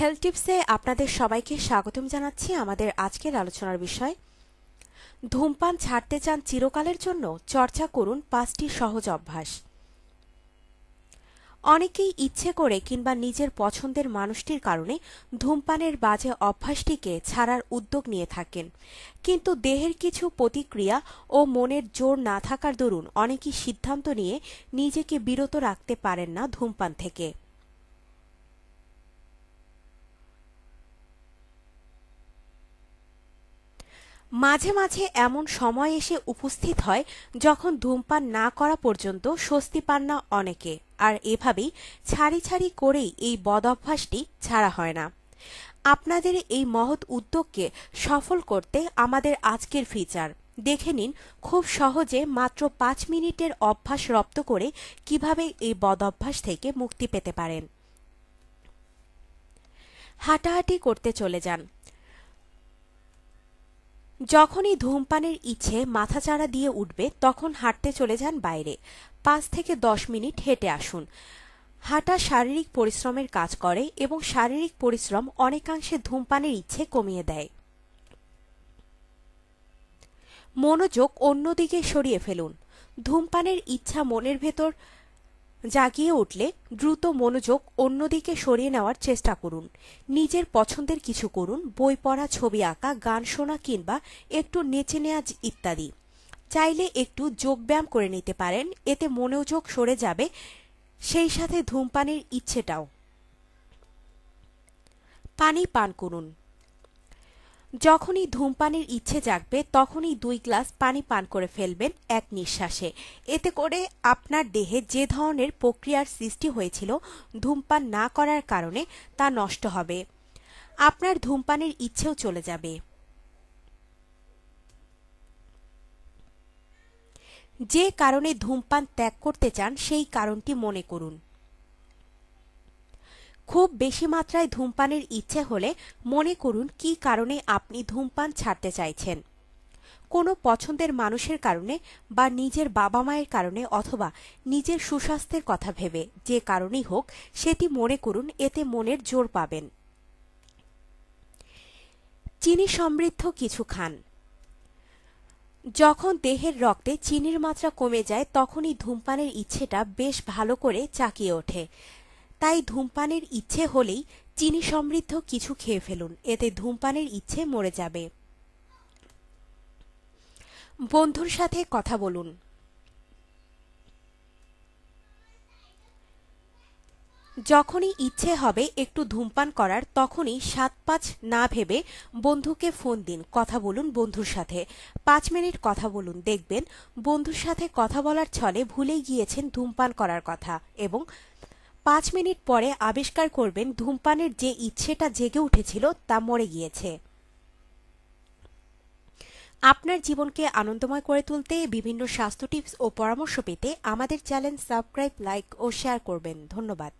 Health টিপসে আপনাদের সবাইকে স্বাগতম জানাচ্ছি আমাদের আজকের আলোচনার বিষয়। ধূমপান ছাড়তে চান চিরকালের জন্য চর্চা করুন পাঁচটি সহজ অভ্যাস। অনেকেই ইচ্ছে করে কিংবা নিজের পছন্দের মানুষটির কারণে ধূমপানের বাজে অভ্যাসটিকে ছাড়ার উদ্যোগ নিয়ে থাকেন। কিন্তু দেহের কিছু প্রতিক্রিয়া ও মনের জোর না থাকার দরুন অনেকেই সিদ্ধান্ত নিয়ে নিজেকে বিরত রাখতে পারেন না ধূমপান থেকে। মাঝে মাঝে এমন সময় এসে উপস্থিত হয় যখন ধূমপান না করা পর্যন্ত স্বস্তি পান না অনেকে। আর এভাবেই ছাড়ি ছাড়ি করেই এই বদঅভ্যাসটি ছাড়া হয় না। আপনাদের এই মহৎ উদ্যোগকে সফল করতে আমাদের আজকের ফিচার দেখে নিন খুব সহজে মাত্র পাঁচ মিনিটের অভ্যাস রপ্ত করে কীভাবে এই বদঅভ্যাস থেকে মুক্তি পেতে পারেন। হাঁটাহাঁটি করতে চলে যান। যখনই ধূমপানের ইচ্ছে মাথাচাড়া দিয়ে উঠবে, তখন হাঁটতে চলে যান বাইরে। পাঁচ থেকে দশ মিনিট হেঁটে আসুন। হাঁটা শারীরিক পরিশ্রমের কাজ করে এবং শারীরিক পরিশ্রম অনেকাংশে ধূমপানের ইচ্ছে কমিয়ে দেয়। মনোযোগ অন্যদিকে সরিয়ে ফেলুন। ধূমপানের ইচ্ছা মনের ভেতর জাগিয়ে উঠলে দ্রুত মনোযোগ অন্যদিকে সরিয়ে নেওয়ার চেষ্টা করুন। নিজের পছন্দের কিছু করুন, বই পড়া, ছবি আঁকা, গান শোনা কিংবা একটু নেচে নেওয়া ইত্যাদি। চাইলে একটু যোগব্যায়াম করে নিতে পারেন, এতে মনোযোগ সরে যাবে সেই সাথে ধূমপানের ইচ্ছেটাও। পানি পান করুন। যখনই ধূমপানের ইচ্ছে জাগবে, তখনই দুই গ্লাস পানি পান করে ফেলবেন এক নিঃশ্বাসে। এতে করে আপনার দেহে যে ধরনের প্রক্রিয়ার সৃষ্টি হয়েছিল ধূমপান না করার কারণে তা নষ্ট হবে। আপনার ধূমপানের ইচ্ছেও চলে যাবে। যে কারণে ধূমপান ত্যাগ করতে চান, সেই কারণটি মনে করুন। খুব বেশি মাত্রায় ধূমপানের ইচ্ছে হলে মনে করুন কি কারণে আপনি ধূমপান ছাড়তে চাইছেন। কোনো পছন্দের মানুষের কারণে বা নিজের বাবা মায়ের কারণে অথবা নিজের সুস্বাস্থ্যের কথা ভেবে যে কারণেই হোক সেটি মনে করুন, এতে মনের জোর পাবেন। চিনি সমৃদ্ধ কিছু খান। যখন দেহের রক্তে চিনির মাত্রা কমে যায়, তখনই ধূমপানের ইচ্ছেটা বেশ ভালো করে চাকিয়ে ওঠে। তাই ধূমপানের ইচ্ছে হলেই চিনি সমৃদ্ধ কিছু খেয়ে ফেলুন, এতে ধূমপানের ইচ্ছে মরে যাবে। বন্ধুর সাথে কথা বলুন। যখনই ইচ্ছে হবে একটু ধূমপান করার, তখনই সাত পাঁচ না ভেবে বন্ধুকে ফোন দিন, কথা বলুন বন্ধুর সাথে। পাঁচ মিনিট কথা বলুন, দেখবেন বন্ধুর সাথে কথা বলার ছলে ভুলেই গিয়েছেন ধূমপান করার কথা, এবং পাঁচ মিনিট পরে আবিষ্কার করবেন ধূমপানের যে ইচ্ছেটা জেগে উঠেছিল তা মরে গিয়েছে। আপনার জীবনকে আনন্দময় করে তুলতে বিভিন্ন স্বাস্থ্য টিপস ও পরামর্শ পেতে আমাদের চ্যানেল সাবস্ক্রাইব, লাইক ও শেয়ার করবেন। ধন্যবাদ।